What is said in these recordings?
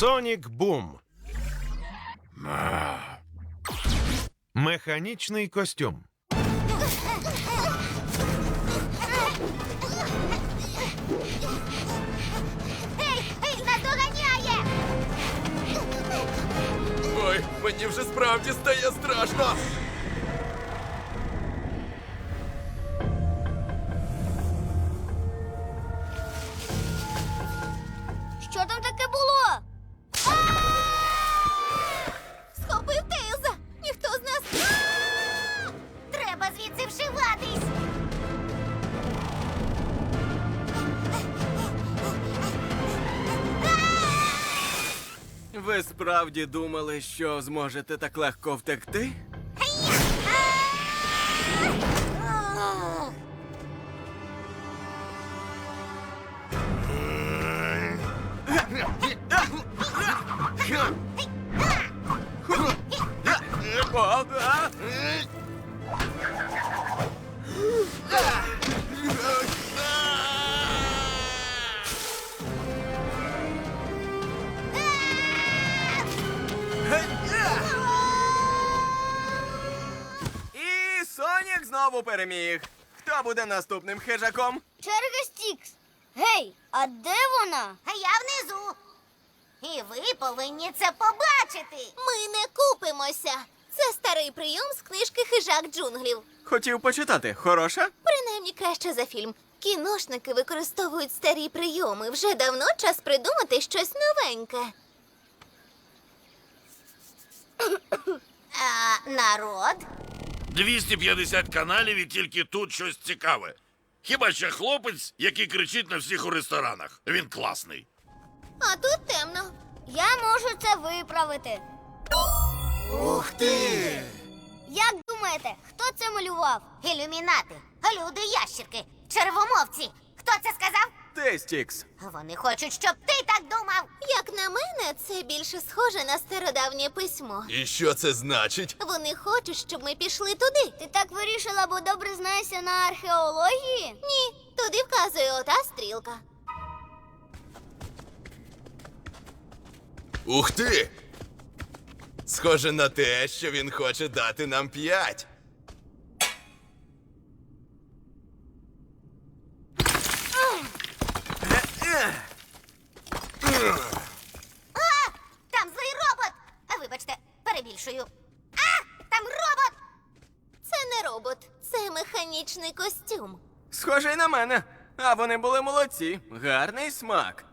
Сонік Бум. Механічний костюм. Ей, ей, наздоганяє! Ой, мені вже справді стає страшно. Ви справді думали, що зможете так легко втекти? Знову переміг. Хто буде наступним хижаком? Черга Стікс. Гей, а де вона? А я внизу. І ви повинні це побачити. Ми не купимося. Це старий прийом з книжки Хижак джунглів. Хотів почитати. Хороша? Принаймні краще за фільм. Кіношники використовують старі прийоми. Вже давно час придумати щось новеньке. А, народ? 250 каналів і тільки тут щось цікаве. Хіба ще хлопець, який кричить на всіх у ресторанах. Він класний. А тут темно. Я можу це виправити. Ух ти! Як думаєте, хто це малював? Ілюмінати, люди ящірки, червомовці. Хто це сказав? Ти, Стікс. Вони хочуть, щоб ти так думав. Як на мене, це більше схоже на стародавнє письмо. І що це значить? Вони хочуть, щоб ми пішли туди. Ти так вирішила, бо добре знаєшся на археології? Ні, туди вказує ота стрілка. Ух ти! Схоже на те, що він хоче дати нам п'ять. А! Там злий робот! А, Вибачте, перебільшую. А! Там робот! Це не робот, це механічний костюм. Схожий на мене. А вони були молодці. Гарний смак.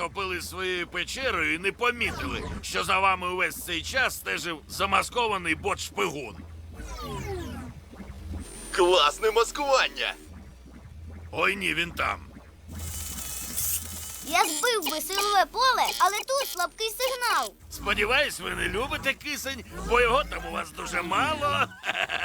Захопили своєю печерою і не помітили, що за вами увесь цей час стежив замаскований бот-шпигун. Класне маскування! Ой ні, він там. Я збив би силове поле, але тут слабкий сигнал. Сподіваюсь, ви не любите кисень, бо його там у вас дуже мало.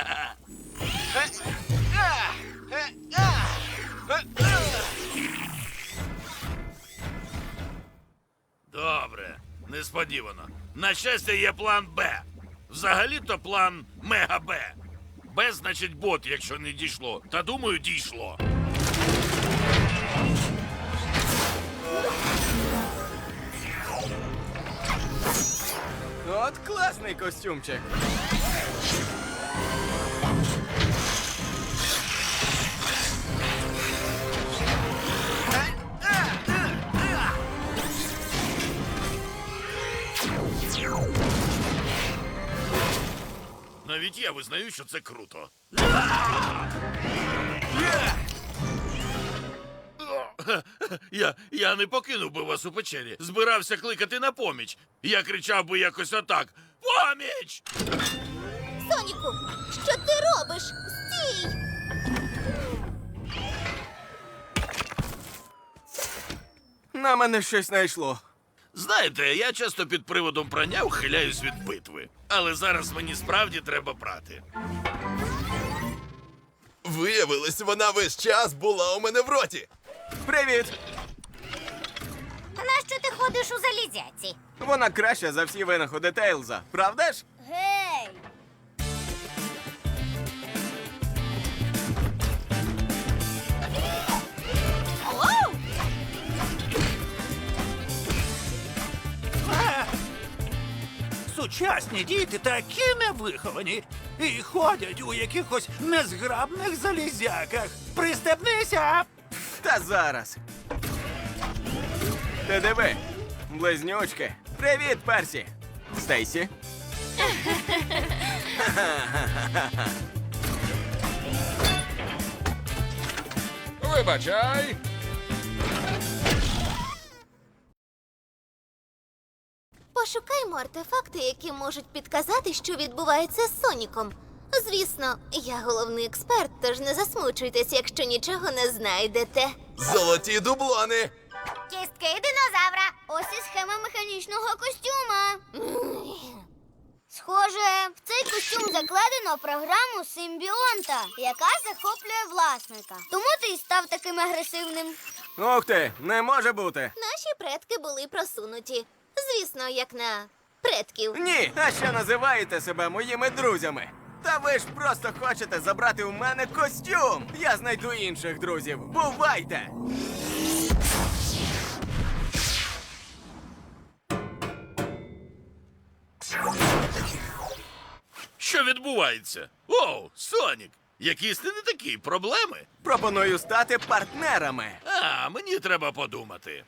несподівано. На щастя, є план Б. Взагалі-то план Мега Б. Б значить бот, якщо не дійшло. Та думаю, дійшло. От класний костюмчик. Я визнаю, що це круто. Я, я не покинув би вас у печері. Збирався кликати на поміч. Я кричав би якось отак: Поміч! Соніку, що ти робиш? Стій! На мене щось знайшло. Знаєте, я часто під приводом прання ухиляюсь від битви. Але зараз мені справді треба прати. Виявилось, вона весь час була у мене в роті. Привіт! Нащо ти ходиш у залізяці? Вона краща за всі винаходи Тейлза, правда ж? Сучасні діти такі невиховані і ходять у якихось незграбних залізяках. Пристебнися! Та зараз. Ти диви, близнючки. Привіт, Персі. Стейсі. Вибачай. Пошукаймо артефакти, які можуть підказати, що відбувається з Соніком. Звісно, я головний експерт, тож не засмучуйтесь, якщо нічого не знайдете. Золоті дублони. Кістки динозавра. Ось і схема механічного костюма. Схоже, в цей костюм закладено програму симбіонта, яка захоплює власника. Тому ти й став таким агресивним. Ух ти, не може бути. Наші предки були просунуті. Звісно, як на предків. Ні, а ще називаєте себе моїми друзями. Та ви ж просто хочете забрати у мене костюм. Я знайду інших друзів. Бувайте! Що відбувається? Оу, Сонік! Якісь ти не такі проблеми? Пропоную стати партнерами. А, мені треба подумати.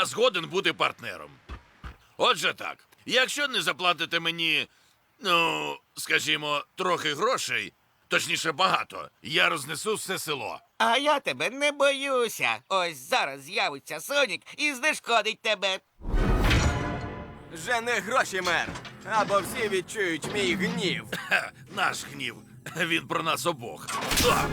Я згоден бути партнером. Отже так, якщо не заплатите мені, ну, скажімо, трохи грошей, точніше багато, я рознесу все село. А я тебе не боюся. Ось зараз з'явиться Сонік і знешкодить тебе. Жени гроші, мер. Або всі відчують мій гнів. Ха, наш гнів. Він про нас обох. А!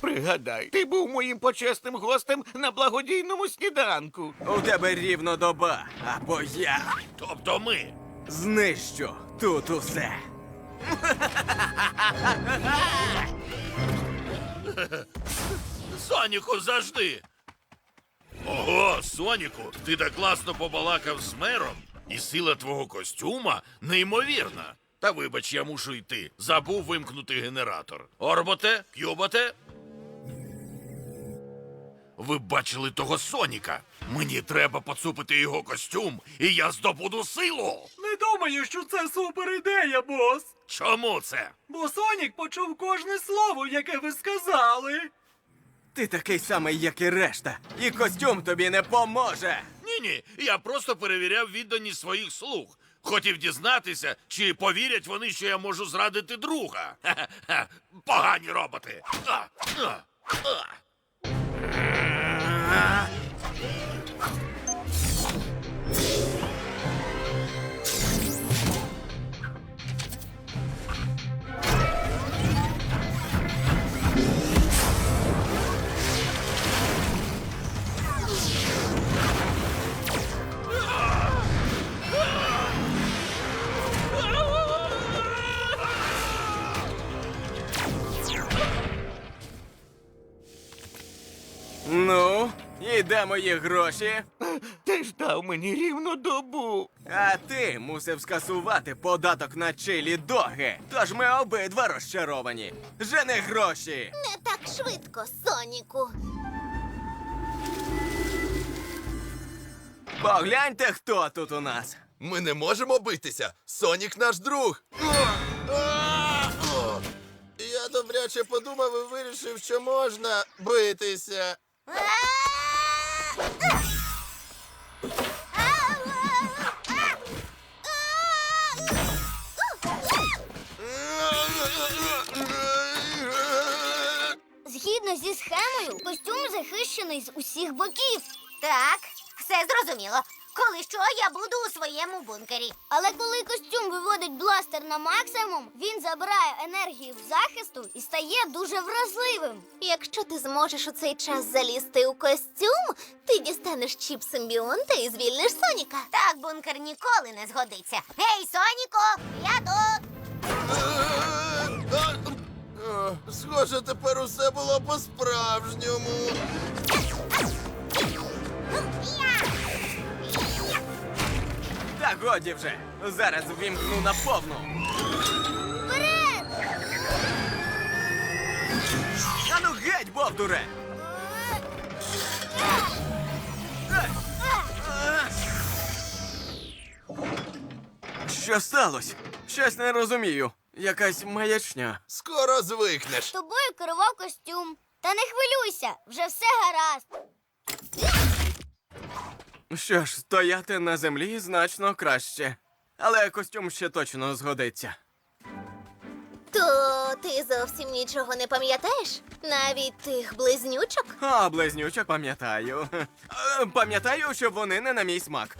Пригадай, ти був моїм почесним гостем на благодійному сніданку. У тебе рівно доба, або я Тобто ми. знищу тут усе. Соніку завжди. Ого, Соніку, ти так класно побалакав з мером, і сила твого костюма неймовірна. Та вибач, я мушу йти. Забув вимкнути генератор. Орботе, кюботе. Ви бачили того Соніка? Мені треба поцупити його костюм, і я здобуду силу. Не думаю, що це супер ідея, бос. Чому це? Бо Сонік почув кожне слово, яке ви сказали. Ти такий самий, як і решта, і костюм тобі не поможе. Ні, ні, я просто перевіряв відданість своїх слуг. Хотів дізнатися, чи повірять вони, що я можу зрадити друга. Ха-ха-ха. Погані роботи. А, а, а. Де мої гроші? Ти ж дав мені рівну добу. А ти мусив скасувати податок на чилі доги. Тож ми обидва розчаровані. Жени гроші. Не так швидко, Соніку. Погляньте, хто тут у нас. Ми не можемо битися. Сонік наш друг. Я добряче подумав і вирішив, що можна битися. Згідно схемою, костюм захищений з усіх боків. Так, все зрозуміло. Коли що, я буду у своєму бункері. Але коли костюм виводить бластер на максимум, він забирає енергію в захисту і стає дуже вразливим. Якщо ти зможеш у цей час залізти у костюм, ти дістанеш чіп симбіонта і звільниш Соніка. Так бункер ніколи не згодиться. Гей, Соніко, я тут. Схоже, тепер усе було по-справжньому. Та годі вже. Зараз ввімкну на повну. Вперед! А ну геть, бовдуре! Що сталося? Щось не розумію. Якась маячня. Скоро звикнеш. Тобою керував костюм. Та не хвилюйся, вже все гаразд. Що ж, стояти на землі значно краще. Але костюм ще точно згодиться. То ти зовсім нічого не пам'ятаєш? Навіть тих близнючок? А, близнючок пам'ятаю. Е, Пам'ятаю, що вони не на мій смак.